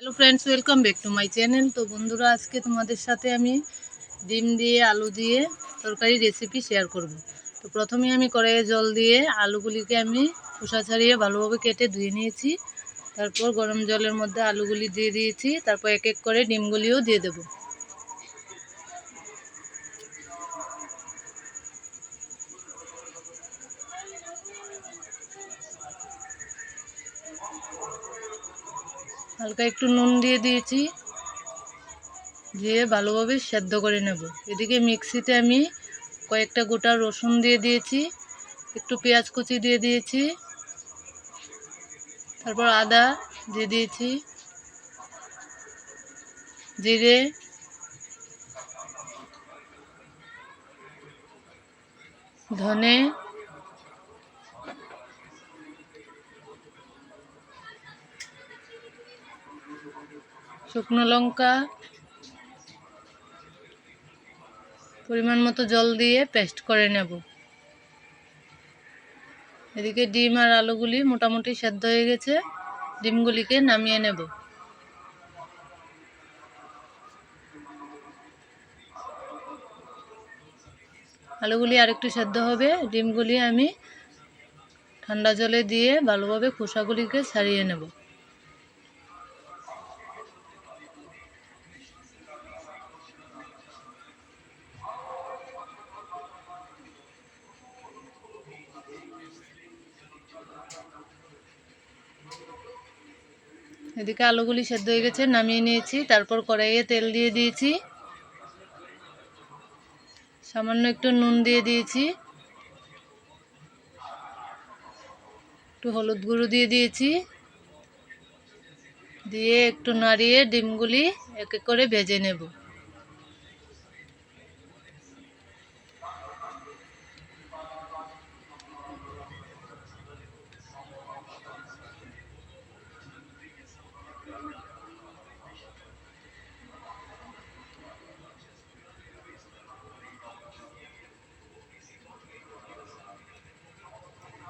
Hello friends welcome back to my channel তো বন্ধুরা, আজকে তোমাদের সাথে আমি ডিম দিয়ে, আলু দিয়ে তরকারি রেসিপি শেয়ার করব। তো প্রথমে আমি কড়াইয়ে জল দিয়ে আলুগুলিকে আমি খোসা ছাড়িয়ে ভালোভাবে কেটে ধুয়ে নিয়েছি। তারপর গরম জলের মধ্যে আলুগুলি দিয়ে দিয়েছি। তারপর এক এক করে ডিমগুলিও দিয়ে দেবো। হালকা একটু নুন দিয়ে দিয়েছি। দিয়ে ভালোভাবে সেদ্ধ করে নেব। এদিকে মিক্সিতে আমি কয়েকটা গোটা রসুন দিয়ে দিয়েছি, একটু পেঁয়াজ কুচি দিয়ে দিয়েছি, তারপর আদা দিয়ে দিয়েছি, জিরে, ধনে শুকনো লঙ্কা, পরিমাণ মতো জল দিয়ে পেস্ট করে নেব। এদিকে ডিম আর আলুগুলি মোটামুটি সেদ্ধ হয়ে গেছে, ডিমগুলিকে নামিয়ে নেব। আলুগুলি আরেকটু সেদ্ধ হবে, ডিমগুলি আমি ঠান্ডা জলে দিয়ে ভালোভাবে খোসাগুলিকে ছাড়িয়ে নেব। এদিকে আলুগুলি সেদ্ধ হয়ে গেছে, নামিয়ে নিয়েছি। তারপর কড়াইয়ে তেল দিয়ে দিয়েছি। সামান্য একটু নুন দিয়ে দিয়েছি। একটু হলুদ গুঁড়ো দিয়ে দিয়েছি। দিয়ে একটু নাড়িয়ে ডিমগুলি এক এক করে ভেজে নেব।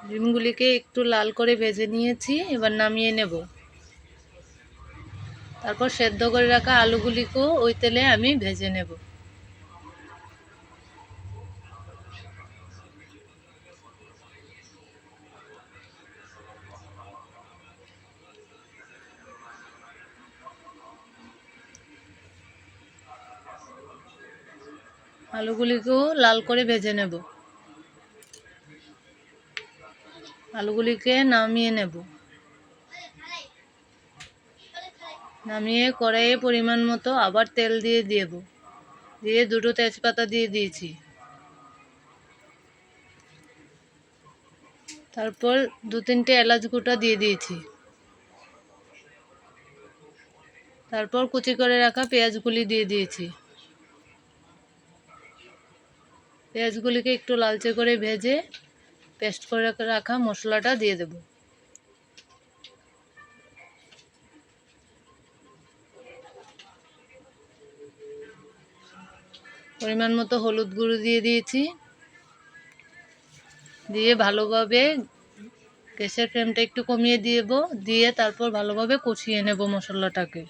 ডিমগুলিকে একটু লাল করে ভেজে নিয়েছি, এবার নামিয়ে নেব। তারপর সেদ্ধ করে রাখা আলুগুলিকেও ওই তেলে আমি ভেজে নেব। আলুগুলিকেও লাল করে ভেজে নেব। আলুগুলিকে নামিয়ে নেব। নামিয়ে কড়াইয়ে পরিমাণ মতো আবার তেল দিয়ে দেব। দিয়ে দুটো তেজপাতা দিয়ে দিয়েছি। তারপর দু তিনটে এলাচ গোটা দিয়ে দিয়েছি। তারপর কুচি করে রাখা পেঁয়াজগুলি দিয়ে দিয়েছি। পেঁয়াজগুলিকে একটু লালচে করে ভেজে পেস্ট করে রাখা মশলাটা দিয়ে দেব। পরিমাণ মতো হলুদ গুঁড়ো দিয়ে দিয়েছি। দিয়ে ভালোভাবে গ্যাসের ফ্লেমটা একটু কমিয়ে দিব। দিয়ে তারপর ভালোভাবে কষিয়ে নেব মশলাটাকে।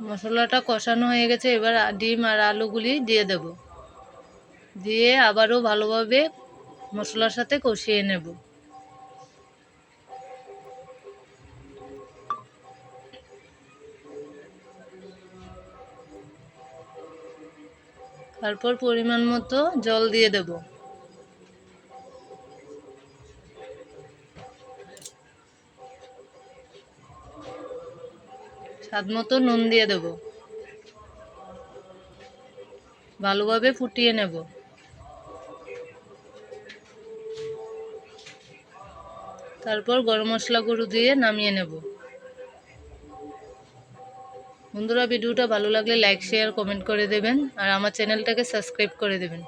মশলাটা কষানো হয়ে গেছে, এবার ডিম আর আলুগুলি দিয়ে দেব। দিয়ে আবারও ভালোভাবে মশলার সাথে কষিয়ে নেব। তারপর পরিমাণ মতো জল দিয়ে দেব। স্বাদ মতো নুন দিয়ে দেব। ভালোভাবে ফুটিয়ে নেব। তারপর গরম মশলা গুঁড়ো দিয়ে নামিয়ে নেব। বন্ধুরা, ভিডিওটা ভালো লাগলে লাইক শেয়ার কমেন্ট করে দেবেন। আর আমার চ্যানেলটাকে সাবস্ক্রাইব করে দেবেন।